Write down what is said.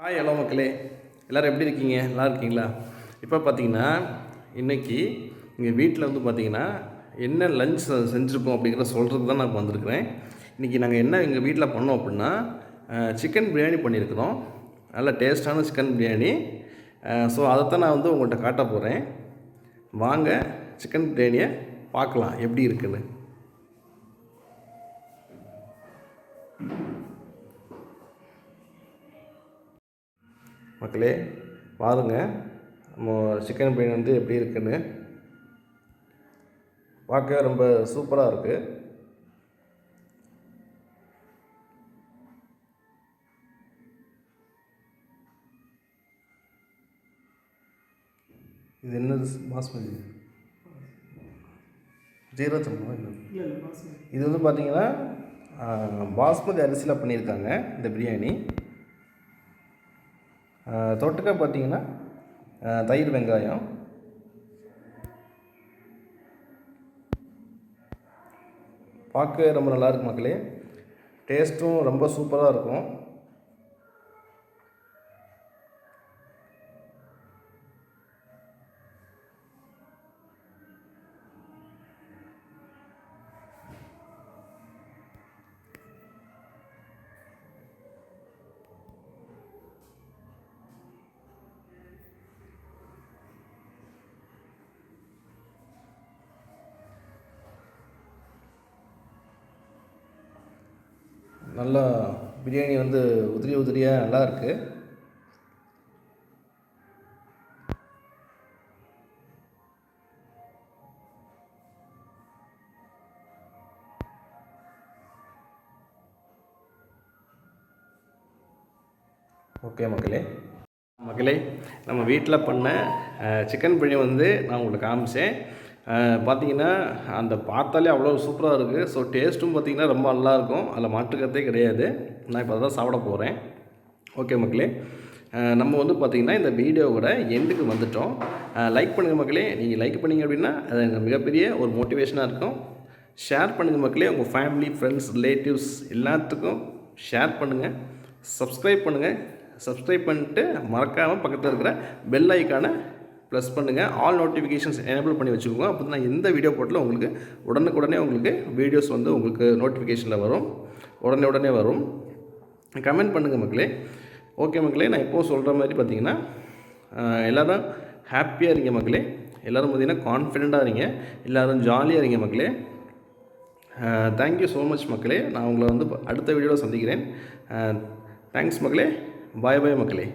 Hi hello மக்களே. எல்லோரும் எப்படி இருக்கீங்க? நல்லா இருக்கீங்களா? இப்போ பார்த்தீங்கன்னா இன்றைக்கி எங்கள் வீட்டில் வந்து பார்த்தீங்கன்னா என்ன லஞ்ச் செஞ்சுருக்கோம் அப்படிங்கிறத சொல்கிறதுக்கு தான் நான் இப்ப வந்திருக்கிறேன். இன்றைக்கி நாங்கள் என்ன எங்கள் வீட்டில் பண்ணோம் அப்படின்னா சிக்கன் பிரியாணி பண்ணியிருக்கிறோம். நல்ல டேஸ்ட்டான சிக்கன் பிரியாணி ஸோ அதைத்தான் நான் வந்து உங்கள்கிட்ட காட்ட போகிறேன் வாங்க சிக்கன் பிரியாணியை பார்க்கலாம் எப்படி இருக்குன்னு. மக்களே பாருங்க நம்ம சிக்கன் பிரியாணி வந்து எப்படி இருக்குன்னு. பார்க்க ரொம்ப சூப்பராக இருக்குது இது என்னது பாஸ்மதி? ஜீரோ சம்பா என்ன? இது வந்து பார்த்தீங்கன்னா பாஸ்மதி அரிசியில் பண்ணியிருக்காங்க இந்த பிரியாணி. தொட்டுக்க பார்த்தீங்கன்னா தயிர் வெங்காயம். பார்க்க ரொம்ப நல்லா இருக்கு மக்களே. டேஸ்ட்டும் ரொம்ப சூப்பராக இருக்கும். நல்லா பிரியாணி வந்து உதிரி உதிரியாக நல்லா இருக்குது ஓகே மக்களே மக்களே நம்ம வீட்டில் பண்ண சிக்கன் பிரியாணி வந்து நான் உங்களுக்கு காமிச்சேன். பார்த்தீங்கன்னா அந்த பார்த்தாலே அவ்வளோ சூப்பராக இருக்குது ஸோ டேஸ்ட்டும் பார்த்தீங்கன்னா ரொம்ப நல்லாயிருக்கும் அதில் மாற்றுக்கிறதே கிடையாது. நான் இப்போ தான் சாப்பிட போகிறேன் ஓகே மக்களே. நம்ம வந்து பார்த்திங்கன்னா இந்த வீடியோவோட எண்டுக்கு வந்துட்டோம். லைக் பண்ணுங்கள் மக்களே. நீங்கள் லைக் பண்ணீங்க அப்படின்னா அது எனக்கு மிகப்பெரிய ஒரு மோட்டிவேஷனாக இருக்கும். ஷேர் பண்ணுங்கள் மக்களே. உங்கள் ஃபேமிலி ஃப்ரெண்ட்ஸ் ரிலேட்டிவ்ஸ் எல்லாத்துக்கும் ஷேர் பண்ணுங்கள் சப்ஸ்கிரைப் பண்ணுங்கள் சப்ஸ்கிரைப் பண்ணிட்டு மறக்காமல் பக்கத்தில் இருக்கிற பெல் ஐக்கானை ப்ளஸ் பண்ணுங்கள் ஆல் நோட்டிஃபிகேஷன்ஸ் எனேபிள் பண்ணி வச்சுக்கோங்க. அப்போ தான் எந்த வீடியோ போட்டாலும் உங்களுக்கு உடனுக்குடனே உங்களுக்கு வீடியோஸ் வந்து உங்களுக்கு நோட்டிஃபிகேஷனில் வரும். உடனே உடனே வரும். கமெண்ட் பண்ணுங்கள் மக்களே. ஓகே மக்களே நான் இப்போது சொல்கிற மாதிரி பார்த்தீங்கன்னா எல்லோரும் எல்லாரும் ஹாப்பியாக இருங்க மக்களே. எல்லோரும் பார்த்தீங்கன்னா கான்ஃபிடெண்ட்டாக இருங்க. எல்லோரும் ஜாலியாக இருங்க மக்களே. தேங்க்யூ ஸோ மச் மக்களே. நான் உங்களை வந்து அடுத்த வீடியோவில் சந்திக்கிறேன். தேங்க்ஸ் மக்களே. பாய் பாய் மக்களே.